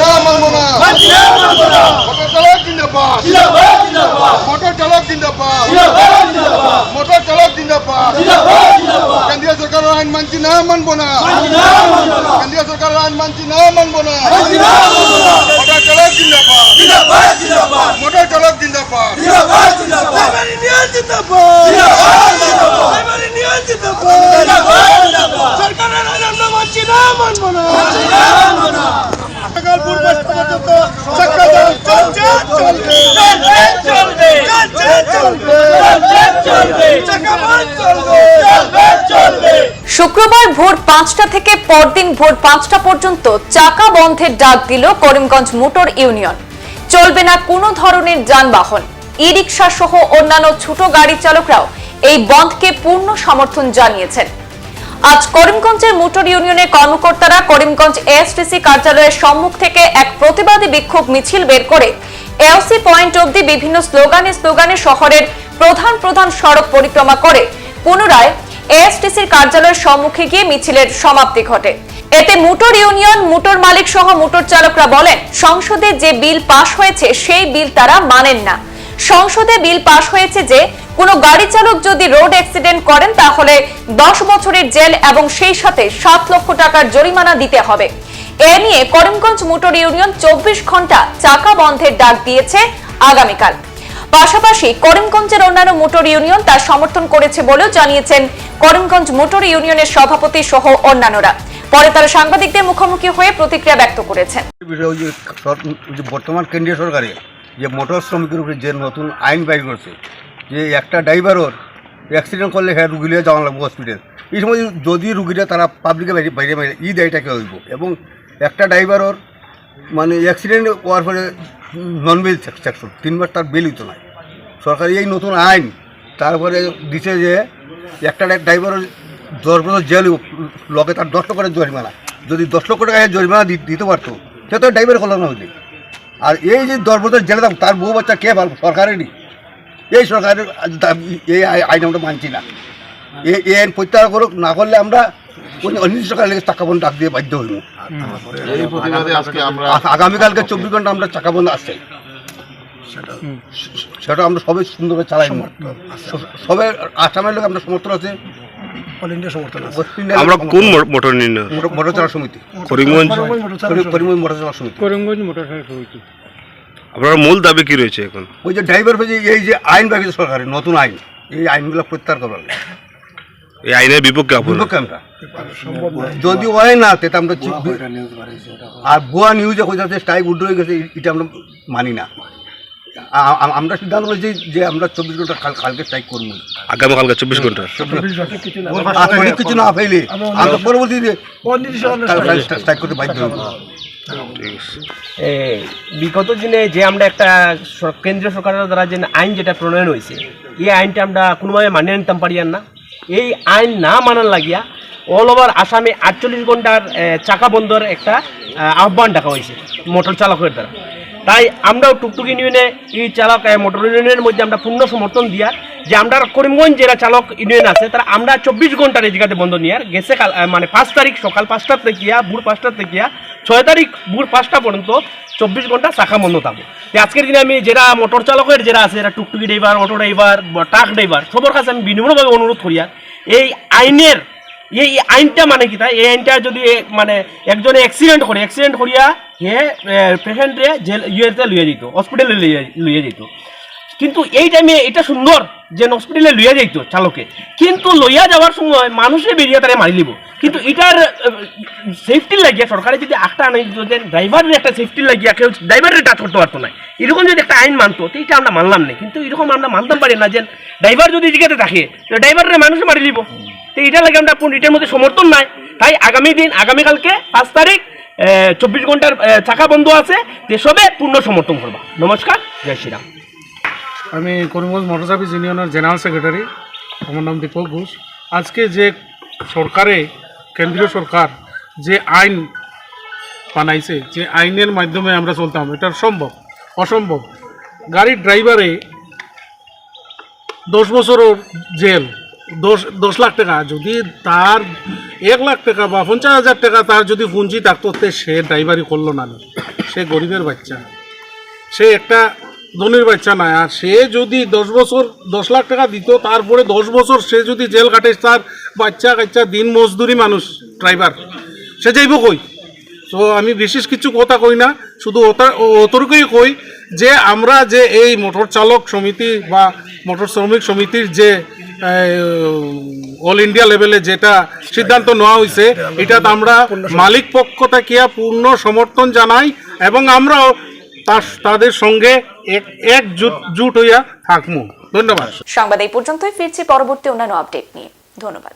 না মানবো না। মোটর চালক জিন্দাবাদ। মোটর চালক জিন্দাবাদ। মোটর চালক জিন্দাবাদ। কেন্দ্রীয় সরকারের আইন মানছি না মানবো না। কেন্দ্রীয় সরকারের আইন মানছি না মানবো না। মোটর চালক জিন্দাবাদ মোটর চালক জিন্দাবাদ সকালপুর বাস পর্যন্ত চক্রাজাম চলছে চলবে শুক্রবার ভোর পাঁচটা থেকে পরদিন ভোর পাঁচটা পর্যন্ত চাকা বন্ধের ডাক দিল করিমগঞ্জ মোটর ইউনিয়ন। চলবে না কোনো ধরনের যানবাহন। ই রিক্সা সহ অন্যান্য ছোট গাড়ি চালকরাও এই বন্ধকে পূর্ণ সমর্থন জানিয়েছেন। আজ করিমগঞ্জের মোটর ইউনিয়নের কর্মকর্তারা করিমগঞ্জ এএসটিসি কার্যালয়ের সম্মুখ থেকে এক প্রতিবাদী বিক্ষোভ মিছিল বের করে এওসি পয়েন্ট অবধি বিভিন্ন স্লোগানে স্লোগানে শহরের প্রধান প্রধান সড়ক পরিক্রমা করে পুনরায় এএসটিসির কার্যালয়ের সম্মুখে গিয়ে মিছিলের সমাপ্তি ঘটে। এতে মোটর ইউনিয়ন, মোটর মালিক সহ মোটর চালকরা বলেন, সংসদে যে বিল পাশ হয়েছে, সেই বিল তারা মানেন না। সংসদে বিল পাশ হয়েছে যে, কোনো গাড়ি চালক যদি রোড অ্যাক্সিডেন্ট করেন, তাহলে দশ বছরের জেল এবং সেই সাথে সাত লক্ষ টাকার জরিমানা দিতে হবে। এ নিয়ে করিমগঞ্জ মোটর ইউনিয়ন চব্বিশ ঘণ্টা চাকা বন্ধের ডাক দিয়েছে আগামীকাল। পাশাপাশি করিমগঞ্জের অন্যান্য মোটর ইউনিয়ন তার সমর্থন করেছে বলেও জানিয়েছেন করিমগঞ্জ মোটর ইউনিয়নের সভাপতি সহ অন্যান্যরা। পরে তারা সাংবাদিকদের মুখোমুখি হয়ে প্রতিক্রিয়া ব্যক্ত করেছেন। বর্তমান কেন্দ্রীয় সরকারে যে মোটর শ্রমিকের উপরে যে নতুন আইন বাইর করছে, যে একটা ড্রাইভারর অ্যাক্সিডেন্ট করলে হ্যাঁ রুগীরা যাওয়া লাগবে হসপিটাল এই সময় যদি রুগীরা তারা পাবলিকে বাইরে বাইরে ই দায়টাকে হইব। এবং একটা ড্রাইভারর মানে অ্যাক্সিডেন্ট হওয়ার ফলে নন বেল সেকশন তিনবার তার বেল হইতো না। সরকারি এই নতুন আইন, তারপরে দিছে যে একটা ড্রাইভারের দশ বছর জেল লগে তার দশ লক্ষ টাকা জরিমানা। যদি দশ লক্ষ টাকা জরিমানা দিতে পারতো, সে তো ড্রাইভার করল না। হইলে আর এই যে দশ বছর জেলে থাকতো তার বউ বাচ্চা কে ভালো? সরকারেরই। এই সরকারের এই আই- আইন আমরা মানছি না। এই আইন প্রত্যাহার করুক, না করলে আমরা লেগে চাকা বন্ধ ডাক দিয়ে বাধ্য হইব এই প্রতিবাদে আজকে আমরা আগামীকালকে চব্বিশ ঘণ্টা আমরা চাকা বন্ধ আসছে সেটা আমরা সবাই সুন্দরভাবে চালাই সবে আসামের লোক আমরা সমর্থন আছে। আমরা কোন মোটর নির্ণয়? মোটর- মোটর চালা সমিতি। করিমগঞ্জ করিমগঞ্জ মোটর চালা সমিতি। করিমগঞ্জ মোটরসাইকেল সমিতি। আপনার মূল দাবি কি রয়েছে এখন? ওই যে ড্রাইভার এই যে আইন বাকি সরকারের নতুন আইন। এই আইনগুলো প্রত্যাহার লাগে। এই আইনের বিপক্ষে আপনার? বিপক্ষে আমরা। যদি হয় না আমরা আর নিউজে হয়ে যাচ্ছে স্ট্রাইক হয়ে গেছে এটা আমরা মানি না। আমরা সিদ্ধান্ত নিয়েছি যে আমরা চব্বিশ ঘণ্টা কালকে স্ট্রাইক করব। আগামীকালকে চব্বিশ ঘণ্টা? অনেক কিছু না আমরা পরবর্তীতে স্ট্রাইক করতে বাধ্য হব। বিগত দিনে যে আমরা একটা কেন্দ্রীয় সরকারের দ্বারা যে আইন যেটা প্রণয়ন হয়েছে এই আইনটা আমরা কোনোভাবে মানিয়ে নিতাম পারিয়ান না। এই আইন না মানার লাগিয়া অল ওভার আসামে আটচল্লিশ ঘণ্টার চাকা বন্ধর একটা আহ, আহ্বান ডাকা হয়েছে মোটর চালকের দ্বারা। তাই আমরাও টুকটুক ইউনিয়নে এই চালক মোটর ইউনিয়নের মধ্যে আমরা পূর্ণ সমর্থন দিয়ার যে আমরা করিমগঞ্জ জেলা চালক ইউনিয়ন আছে, তারা আমরা চব্বিশ ঘণ্টার জায়গাতে বন্ধ নিয়ার গেছে মানে পাঁচ তারিখ সকাল পাঁচটা থেকে ভোর পাঁচটা থেকে ছয় তারিখ ভোর পাঁচটা পর্যন্ত চব্বিশ ঘণ্টা শাখা বন্ধ থাকব। আজকের দিনে আমি যারা মোটর চালকের যারা আছে, যারা টুকটুকি driver auto driver truck driver সবার কাছে আমি বিনম্রভাবে অনুরোধ করি আর এই আইনের, এই আইনটা মানে কি তাই এই আইনটা যদি মানে একজনে অ্যাক্সিডেন্ট করে অ্যাক্সিডেন্ট করিয়া হে পেশেন্টে জেল, ইয়েতে লইয়া যেত হসপিটালে লইয়া লইয়া যেত কিন্তু এই টাইমে এটা সুন্দর যে হসপিটালে লইয়া যাইতো চালকে। কিন্তু লইয়া যাওয়ার সময় মানুষে বেরিয়ে তারা মারি লিব। কিন্তু এটার সেফটির লাগিয়া সরকারে যদি একটা আনে যে ড্রাইভারের একটা সেফটির লাগিয়া কেউ ড্রাইভারের টাচ করতে পারতো না। এরকম যদি একটা আইন মানতো, তো এটা আমরা মানলাম না। কিন্তু এরকম আমরা মানতাম পারি না যে ড্রাইভার যদি জিজ্ঞাসা থাকে ড্রাইভারের মানুষে মারি লিব। তো এটা লাগে আমরা এটার মধ্যে সমর্থন নাই। তাই আগামী দিন আগামীকালকে পাঁচ তারিখ চব্বিশ ঘণ্টার চাকা বন্ধ আছে। সবে পূর্ণ সমর্থন করবা। নমস্কার, জয় শ্রীরাম। আমি করিমগঞ্জ মোটর সার্ভিস ইউনিয়নের জেনারেল সেক্রেটারি। আমার নাম দীপক ঘোষ। আজকে যে সরকারে, কেন্দ্রীয় সরকার যে আইন বানাইছে, যে আইনের মাধ্যমে আমরা চলতাম, এটা সম্ভব, অসম্ভব। গাড়ির ড্রাইভারে দশ বছরের জেল, দশ দশ লাখ টাকা। যদি তার এক লাখ টাকা বা পঞ্চাশ হাজার টাকা তার যদি পুঁজি থাকতো সে ড্রাইভারি করল না। সে গরিবের বাচ্চা। সে একটা ধনির বাচ্চা নয় আর সে যদি দশ বছর, দশ লাখ টাকা দিত, তারপরে দশ বছর সে যদি জেল কাটে তার বাচ্চা কাচ্চা দিন মজদুরি মানুষ ড্রাইভার সে যাইব কই? তো আমি বিশেষ কিছু কথা কই না, শুধু ওটা অতটুকুই কই যে আমরা যে এই মোটর চালক সমিতি বা মোটর শ্রমিক সমিতির যে অল ইন্ডিয়া লেভেলে যেটা সিদ্ধান্ত নেওয়া হয়েছে এটা আমরা মালিক পক্ষ থেকে পূর্ণ সমর্থন জানাই এবং আমরাও তাদের সঙ্গে এক জুট হইয়া থাকব ধন্যবাদ। সংবাদ এই পর্যন্তই। ফিরছি পরবর্তী অন্যান্য আপডেট নিয়ে। ধন্যবাদ।